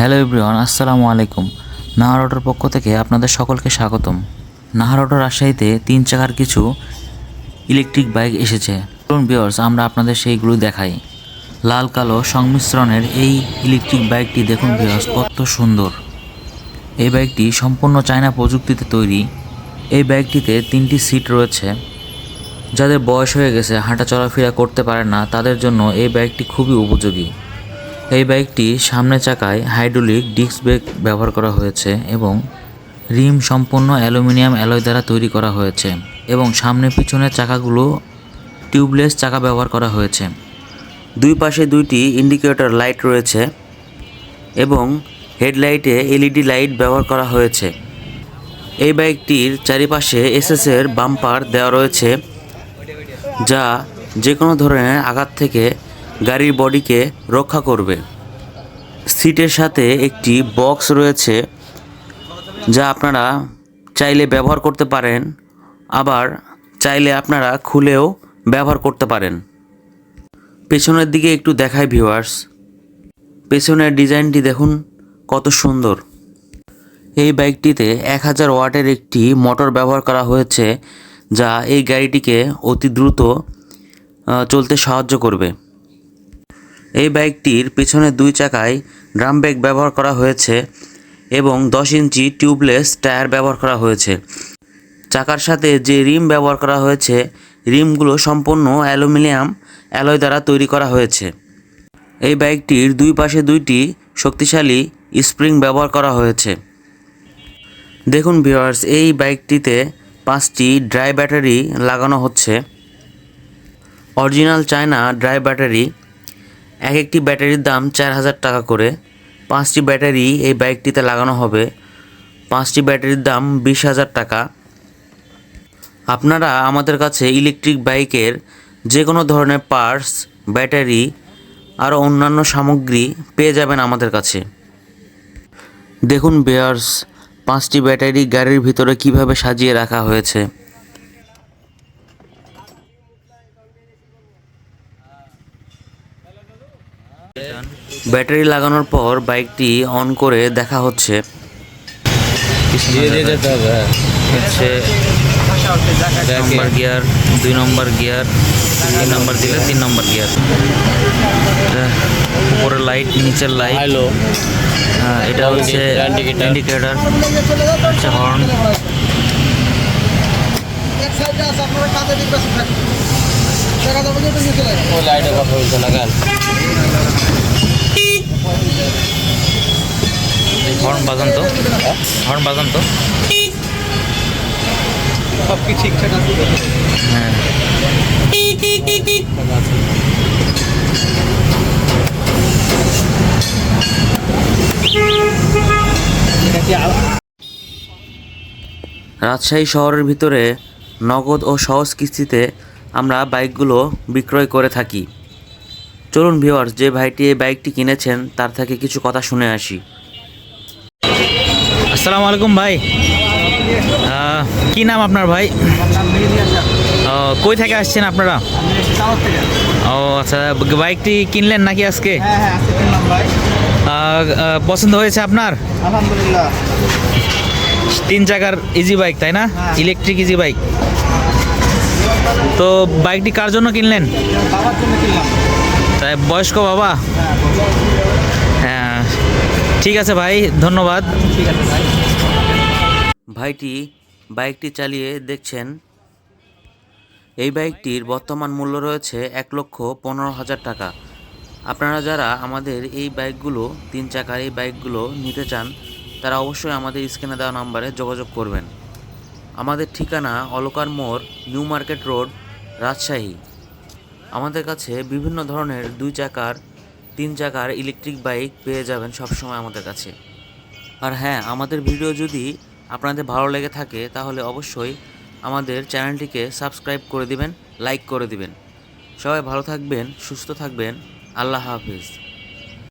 Hello everyone, আসসালামু আলাইকুম। নাহার অটোর পক্ষ থেকে আপনাদের সকলকে স্বাগতম। নাহার অটো রাজশাহীতে তিন চাকার কিছু ইলেকট্রিক বাইক এসেছে। চলুন বিয়ার্স আমরা আপনাদের সেইগুলো দেখাই। লাল, কালো সংমিশ্রণের এই ইলেকট্রিক বাইকটি দেখুন বিয়ার্স কত সুন্দর। এই বাইকটি সম্পূর্ণ চায়না প্রযুক্তিতে তৈরি। এই বাইকটিতে তিনটি সিট রয়েছে। যাদের বয়স হয়ে গেছে হাঁটা চলাফেরা করতে পারে না, তাদের জন্য এই বাইকটি খুবই উপযোগী। এই বাইকটি সামনে চাকায় হাইড্রোলিক ডিস্ক ব্রেক ব্যবহার করা হয়েছে এবং রিম সম্পূর্ণ অ্যালুমিনিয়াম অ্যালয় দ্বারা তৈরি করা হয়েছে এবং সামনে পিছনের চাকাগুলো টিউবলেস চাকা ব্যবহার করা হয়েছে। দুই পাশে দুইটি ইন্ডিকেটর লাইট রয়েছে এবং হেডলাইটে এলইডি লাইট ব্যবহার করা হয়েছে। এই বাইকটির চারিপাশে এসএসের বাম্পার দেওয়া রয়েছে, যা যে কোনো ধরনের আঘাত থেকে গাড়ির বডিকে রক্ষা করবে। সিটের সাথে একটি বক্স রয়েছে যা আপনারা চাইলে ব্যবহার করতে পারেন, আবার চাইলে আপনারা খুলেও ব্যবহার করতে পারেন। পেছনের দিকে একটু দেখায় ভিউয়ার্স পেছনের ডিজাইনটি দেখুন, কত সুন্দর। এই বাইকটিতে এক হাজার ওয়াটের একটি মোটর ব্যবহার করা হয়েছে, যা এই গাড়িটিকে অতি দ্রুত চলতে সাহায্য করবে। এই বাইকটির পেছনের দুই চাকায় ড্রাম ব্রেক ব্যবহার করা হয়েছে এবং দশ ইঞ্চি টিউবলেস টায়ার ব্যবহার করা হয়েছে। চাকার সাথে যে রিম ব্যবহার করা হয়েছে, রিমগুলো সম্পূর্ণ অ্যালুমিনিয়াম অ্যালয় দ্বারা তৈরি করা হয়েছে। এই বাইকটির দুই পাশে দুইটি শক্তিশালী স্প্রিং ব্যবহার করা হয়েছে। দেখুন ভিওয়ার্স এই বাইকটিতে পাঁচটি ড্রাই ব্যাটারি লাগানো হচ্ছে। অরিজিনাল চায়না ড্রাই ব্যাটারি এক একটি ব্যাটারির দাম চার হাজার টাকা করে। পাঁচটি ব্যাটারি এই বাইকটিতে লাগানো হবে। পাঁচটি ব্যাটারির দাম বিশ হাজার টাকা। আপনারা আমাদের কাছে ইলেকট্রিক বাইকের যে কোনো ধরনের পার্টস, ব্যাটারি আরও অন্যান্য সামগ্রী পেয়ে যাবেন আমাদের কাছে। দেখুন বেয়ার্স, পাঁচটি ব্যাটারি গাড়ির ভিতরে কীভাবে সাজিয়ে রাখা হয়েছে। ব্যাটারি লাগানোর পর বাইকটি অন করে দেখা হচ্ছে। হ্যাঁ। হচ্ছে এক নম্বর গিয়ার দুই নম্বর গিয়ার তিন নম্বর দিলে তিন নম্বর গিয়ার। উপরে লাইট নিচের লাইট। হ্যালো এটা হচ্ছে. ইন্ডিকেটর হচ্ছে হর্ন এক সাইডে আছে আপনারা কাজে দিক পাশে থাকুন দেখা যাবে যে এটা নিচে লাগে ও লাইটে কথা বলছে না কেন হর্ন বাজান তো। হর্ন বাজান তো। সব কি ঠিকঠাক আছে হ্যাঁ। রাজশাহী শহরের ভিতরে নগদ ও সহজ কিস্তিতে আমরা বাইকগুলো বিক্রয় করে থাকি। চলুন ভিওয়ার্স যে ভাইটি এই বাইকটি কিনেছেন তার থেকে কিছু কথা শুনে আসি। আসসালামু আলাইকুম ভাই। কি নাম আপনার ভাই? কই থেকে আসছেন আপনারা? ও আচ্ছা বাইকটি কিনলেন নাকি আজকে? পছন্দ হয়েছে আপনার? আলহামদুলিল্লাহ তিন চাকার ইজি বাইক তাই না। ইলেকট্রিক ইজি বাইক তো বাইকটি কার জন্য কিনলেন? তাই বয়স্ক বাবা? ঠিক আছে ভাই ধন্যবাদ। ঠিক আছে ভাই। ভাইটি বাইকটি চালিয়ে দেখছেন। এই বাইকটির বর্তমান মূল্য রয়েছে এক লক্ষ পনেরো হাজার টাকা। আপনারা যারা আমাদের এই বাইকগুলো তিন চাকার এই বাইকগুলো নিতে চান তারা অবশ্যই আমাদের স্ক্রিনে দেওয়া নাম্বারে যোগাযোগ করবেন। আমাদের ঠিকানা অলকার মোড় নিউ মার্কেট রোড রাজশাহী। আমাদের কাছে বিভিন্ন ধরনের দুই চাকার তিন চাকার ইলেকট্রিক বাইক পেয়ে যাবেন সবসময় আমাদের কাছে। আর হ্যাঁ আমাদের ভিডিও যদি আপনাদের ভালো লেগে থাকে, তাহলে অবশ্যই আমাদের চ্যানেলটিকে সাবস্ক্রাইব করে দিবেন লাইক করে দিবেন। সবাই ভালো থাকবেন, সুস্থ থাকবেন। আল্লাহ হাফিজ।